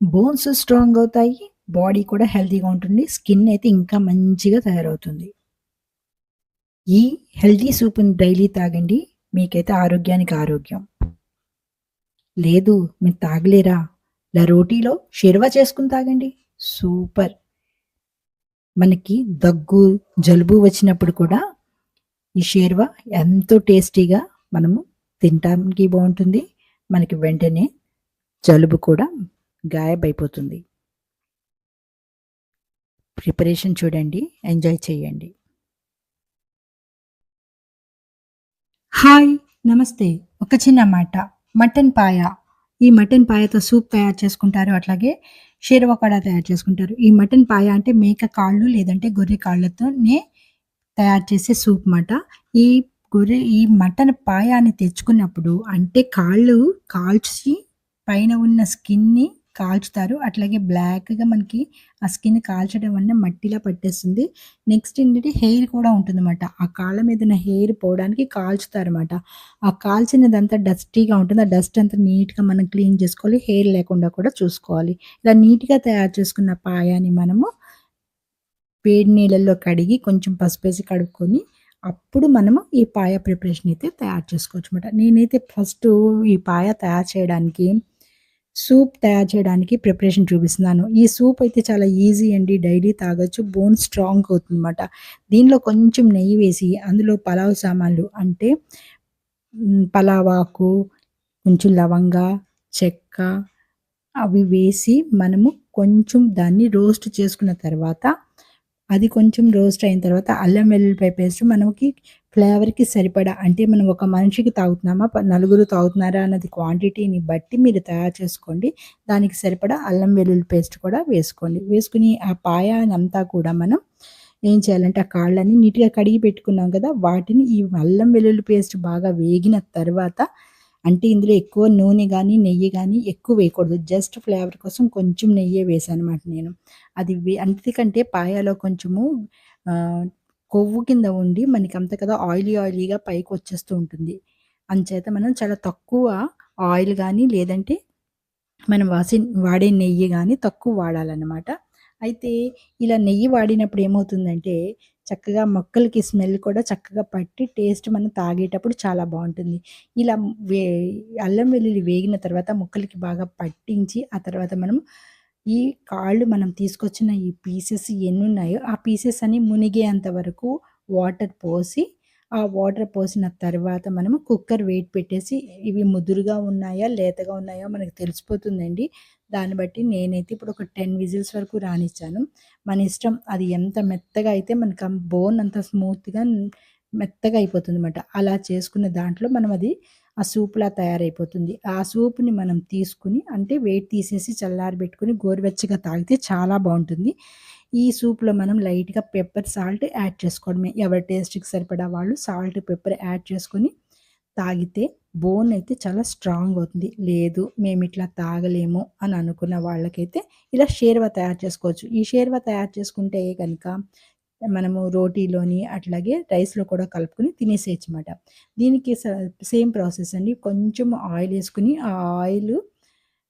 Bones strong అవుతాయి. Body కూడా హెల్తీగా ఉంటుంది. స్కిన్ అయితే ఇంకా మంచిగా తయారవుతుంది. ఈ హెల్తీ సూప్‌ని డైలీ తాగండి. మీకైతే ఆరోగ్యానికి ఆరోగ్యం. లేదు మీరు తాగలేరా? ఇలా రోటీలో షెర్వా చేసుకుని తాగండి. సూపర్. మనకి దగ్గు, జలుబు వచ్చినప్పుడు కూడా ఈ షేర్వా ఎంతో టేస్టీగా మనము తినటానికి బాగుంటుంది మనకి వెంటనే జలుబు కూడా గాయబైపోతుంది. ప్రిపరేషన్ చూడండి. ఎంజాయ్ చేయండి. హాయ్! నమస్తే. ఒక చిన్న మాట. మటన్ పాయ. ఈ మటన్ పాయతో సూప్ తయారు చేసుకుంటారు. అట్లాగే షేర్వా కూడా తయారు చేసుకుంటారు. ఈ మటన్ పాయ అంటే మేక కాళ్ళు లేదంటే గొర్రె కాళ్ళతోనే తయారు చేసే సూప్ మాట. ఈ గొర్రె ఈ మటన్ పాయాన్ని తెచ్చుకున్నప్పుడు అంటే కాళ్ళు కాల్చి పైన ఉన్న స్కిన్‌ని కాల్చుతారు. అట్లాగే బ్లాక్‌గా మనకి ఆ స్కిన్ కాల్చడం వల్ల మట్టిలా పట్టేస్తుంది. నెక్స్ట్ ఏంటంటే హెయిర్ కూడా ఉంటుందన్నమాట. ఆ కాళ్ళ మీద ఉన్న హెయిర్ పోవడానికి కాల్చుతారన్నమాట. ఆ కాల్చినదంతా డస్టీగా ఉంటుంది. ఆ డస్ట్ అంతా నీట్‌గా మనం క్లీన్ చేసుకోవాలి. హెయిర్ లేకుండా కూడా చూసుకోవాలి. ఇలా నీట్‌గా తయారు చేసుకున్న పాయాని మనము వేడి నీళ్ళల్లో కడిగి కొంచెం పసుపేసి కడుక్కొని అప్పుడు మనము ఈ పాయ ప్రిపరేషన్ అయితే తయారు చేసుకోవచ్చు అనమాట నేనైతే ఫస్ట్ ఈ పాయ తయారు చేయడానికి సూప్ తయారు చేయడానికి ప్రిపరేషన్ చూపిస్తున్నాను. ఈ సూప్ అయితే చాలా ఈజీ అండి. డైలీ తాగొచ్చు. బోన్ స్ట్రాంగ్ అవుతుందన్నమాట. దీనిలో కొంచెం నెయ్యి వేసి అందులో పలావ్ సామాన్లు అంటే పలావాకు కొంచెం లవంగ, చెక్క అవి వేసి మనము కొంచెం దాన్ని రోస్ట్ చేసుకున్న తర్వాత అది కొంచెం రోస్ట్ అయిన తర్వాత అల్లం వెల్లుల్లిపాయ పేస్ట్ మనకి ఫ్లేవర్‌కి సరిపడా అంటే మనం ఒక మనిషికి తాగుతున్నామా, నలుగురు తాగుతున్నారా అన్నది క్వాంటిటీని బట్టి మీరు తయారు చేసుకోండి. దానికి సరిపడా అల్లం వెల్లుల్లి పేస్ట్ కూడా వేసుకోండి. వేసుకుని ఆ పాయానంతా కూడా మనం ఏం చేయాలంటే ఆ కాళ్ళని నీట్‌గా కడిగి పెట్టుకున్నాం కదా! వాటిని ఈ అల్లం వెల్లుల్లి పేస్ట్ బాగా వేగిన తర్వాత అంటే ఇందులో ఎక్కువ నూనె కానీ నెయ్యి కానీ ఎక్కువ వేయకూడదు. జస్ట్ ఫ్లేవర్ కోసం కొంచెం నెయ్యి వేసానమాట నేను. అది వే పాయాలో కొంచెము కొవ్వు కింద ఉండి మనకి అంత కదా ఆయిలీ ఆయిలీగా పైకి వచ్చేస్తూ ఉంటుంది. అంచేత మనం చాలా తక్కువ ఆయిల్ కానీ లేదంటే మనం వాసి వాడే నెయ్యి కానీ తక్కువ వాడాలన్నమాట. అయితే ఇలా నెయ్యి వాడినప్పుడు ఏమవుతుందంటే చక్కగా మొక్కలకి స్మెల్ కూడా చక్కగా పట్టి టేస్ట్ మనం తాగేటప్పుడు చాలా బాగుంటుంది. ఇలా వే అల్లం వెల్లుల్లి వేగిన తర్వాత ముక్కలకి బాగా పట్టించి ఆ తర్వాత మనం ఈ కాళ్ళు మనం తీసుకొచ్చిన ఈ పీసెస్ ఎన్ని ఉన్నాయో ఆ పీసెస్ అని మునిగేంత వరకు వాటర్ పోసి ఆ వాటర్ పోసిన తర్వాత మనము కుక్కర్ వెయిట్ పెట్టేసి ఇవి ముదురుగా ఉన్నాయా? లేతగా ఉన్నాయో మనకు తెలిసిపోతుందండి. దాన్ని బట్టి నేనైతే ఇప్పుడు ఒక 10 విజిల్స్ వరకు రానిచ్చాను. మన ఇష్టం అది ఎంత మెత్తగా అయితే మనకు ఆ బోన్ అంత స్మూత్‌గా మెత్తగా అయిపోతుంది అనమాట అలా చేసుకున్న దాంట్లో మనం అది ఆ సూప్‌లా తయారైపోతుంది. ఆ సూప్‌ని మనం తీసుకొని అంటే వేడి తీసేసి చల్లారబెట్టుకుని గోరువెచ్చగా తాగితే చాలా బాగుంటుంది ఈ సూప్‌లో మనం లైట్‌గా పెప్పర్, సాల్ట్ యాడ్ చేసుకోవడమే. ఎవరి టేస్ట్‌కి సరిపడా వాళ్ళు సాల్ట్, పెప్పర్ యాడ్ చేసుకొని తాగితే బోన్ అయితే చాలా స్ట్రాంగ్ అవుతుంది. లేదు మేము ఇట్లా తాగలేము అని అనుకున్న వాళ్ళకైతే ఇలా షేర్వా తయారు చేసుకోవచ్చు. ఈ షేర్వా తయారు చేసుకుంటే కనుక మనము రోటీలోని అట్లాగే రైస్‌లో కూడా కలుపుకొని తినేసేయొచ్చన్నమాట. దీనికి స సేమ్ ప్రాసెస్ అండి. కొంచెం ఆయిల్ వేసుకుని ఆ ఆయిల్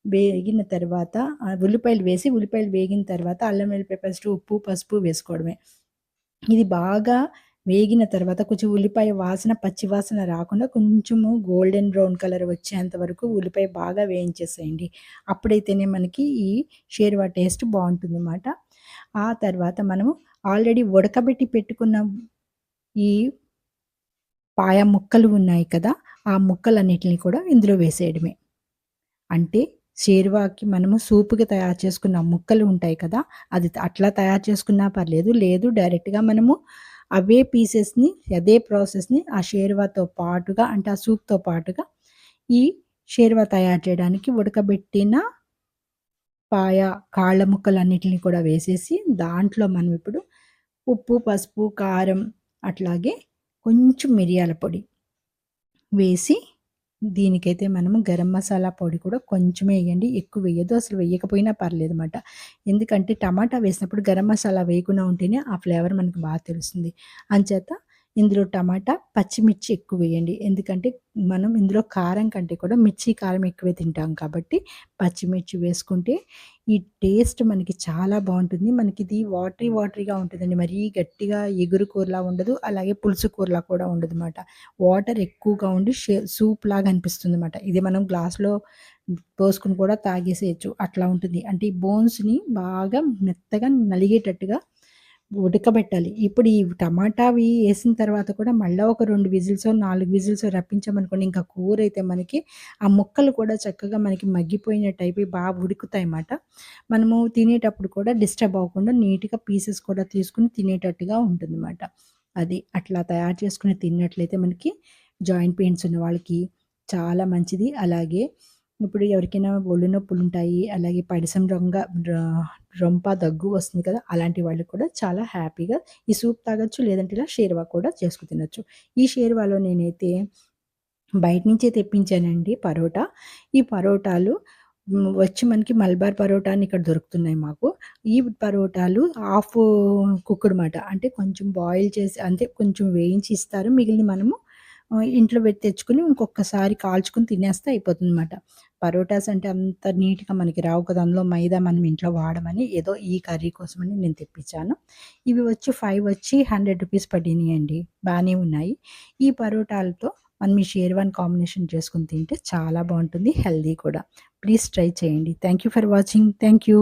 వేగిన తర్వాత ఉల్లిపాయలు వేసి ఉల్లిపాయలు వేగిన తర్వాత అల్లం వెల్లిపాయ పేస్ట్, ఉప్పు, పసుపు వేసుకోవడమే. ఇది బాగా వేగిన తర్వాత కొంచెం ఉల్లిపాయ వాసన పచ్చి వాసన రాకుండా కొంచెము గోల్డెన్ బ్రౌన్ కలర్ వచ్చేంత వరకు ఉల్లిపాయ బాగా వేయించేసేయండి. అప్పుడైతేనే మనకి ఈ షేర్వా టేస్ట్ బాగుంటుంది అన్నమాట ఆ తర్వాత మనము ఆల్రెడీ ఉడకబెట్టి పెట్టుకున్న ఈ పాయ ముక్కలు ఉన్నాయి కదా! ఆ ముక్కలన్నిటిని కూడా ఇందులో వేసేయడమే. అంటే షేర్వాకి మనము సూప్‌కి తయారు చేసుకున్న ముక్కలు ఉంటాయి కదా! అది అట్లా తయారు చేసుకున్నా పర్లేదు. లేదు డైరెక్ట్‌గా మనము అవే పీసెస్‌ని అదే ప్రాసెస్‌ని ఆ షేర్వాతో పాటుగా అంటే ఆ సూప్‌తో పాటుగా ఈ షేర్వా తయారు చేయడానికి ఉడకబెట్టిన పాయ కాళ్ళ ముక్కలన్నిటిని కూడా వేసేసి దాంట్లో మనం ఇప్పుడు ఉప్పు, పసుపు, కారం అట్లాగే కొంచెం మిరియాల పొడి వేసి దీనికైతే మనము గరం మసాలా పొడి కూడా కొంచెం వేయండి. ఎక్కువ వేయదు అసలు వేయకపోయినా పర్లేదు అనమాట ఎందుకంటే టమాటా వేసినప్పుడు గరం మసాలా వేయకుండా ఉంటేనే ఆ ఫ్లేవర్ మనకు బాగా తెలుస్తుంది. అంచేత ఇందులో టమాటా, పచ్చిమిర్చి ఎక్కువ వేయండి. ఎందుకంటే మనం ఇందులో కారం కంటే కూడా మిర్చి, కారం ఎక్కువే తింటాం కాబట్టి పచ్చిమిర్చి వేసుకుంటే ఈ టేస్ట్ మనకి చాలా బాగుంటుంది మనకి ఇది వాటరీ వాటరీగా ఉంటుందండి మరీ గట్టిగా ఎగురు కూరలా ఉండదు. అలాగే పులుసు కూరలా కూడా ఉండదు అనమాట వాటర్ ఎక్కువగా ఉండి సూప్ లాగా అనిపిస్తుంది అనమాట ఇది మనం గ్లాస్‌లో పోసుకొని కూడా తాగేసేయొచ్చు. అట్లా ఉంటుంది. అంటే ఈ బోన్స్‌ని బాగా మెత్తగా నలిగేటట్టుగా ఉడకబెట్టాలి. ఇప్పుడు ఈ టమాటావి వేసిన తర్వాత కూడా మళ్ళీ ఒక రెండు విజిల్స్ నాలుగు విజిల్స్ రప్పించామనుకోండి ఇంకా కూర అయితే మనకి ఆ ముక్కలు కూడా చక్కగా మనకి మగ్గిపోయినట్టయిపోయి బాగా ఉడుకుతాయి అన్నమాట మనము తినేటప్పుడు కూడా డిస్టర్బ్ అవ్వకుండా నీట్‌గా పీసెస్ కూడా తీసుకొని తినేటట్టుగా ఉంటుంది అన్నమాట అది అట్లా తయారు చేసుకుని తిన్నట్లయితే మనకి జాయింట్ పెయిన్స్ ఉన్న వాళ్ళకి చాలా మంచిది. అలాగే ఇప్పుడు ఎవరికైనా ఒళ్ళు నొప్పులు ఉంటాయి అలాగే పడిసం రొంగ రొంప దగ్గు వస్తుంది కదా! అలాంటి వాళ్ళు కూడా చాలా హ్యాపీగా ఈ సూప్ తాగొచ్చు. లేదంటే ఇలా షేర్వా కూడా చేసుకు తినొచ్చు. ఈ షేర్వాలో నేనైతే బయట నుంచే తెప్పించానండి పరోటా. ఈ పరోటాలు వచ్చి మనకి మలబార్ పరోటా అని ఇక్కడ దొరుకుతున్నాయి మాకు. ఈ పరోటాలు హాఫ్ కుక్డ్ మాట. అంటే కొంచెం బాయిల్ చేసి అంటే కొంచెం వేయించి ఇస్తారు. మిగిలిన మనము ఇంట్లో పెట్టి తెచ్చుకొని ఇంకొకసారి కాల్చుకొని తినేస్తే అయిపోతుంది అనమాట పరోటాస్ అంటే అంత నీట్‌గా మనకి రావు కదా! అందులో మైదా మనం ఇంట్లో వాడమని ఏదో ఈ కర్రీ కోసమని నేను తెప్పించాను. ఇవి వచ్చి ఫైవ్ వచ్చి హండ్రెడ్ రూపీస్ పడినాయండి బాగానే ఉన్నాయి. ఈ పరోటాలతో మనం ఈ షేర్వాన్ కాంబినేషన్ చేసుకొని తింటే చాలా బాగుంటుంది హెల్దీ కూడా. ప్లీజ్ ట్రై చేయండి. Thank you for watching. Thank you.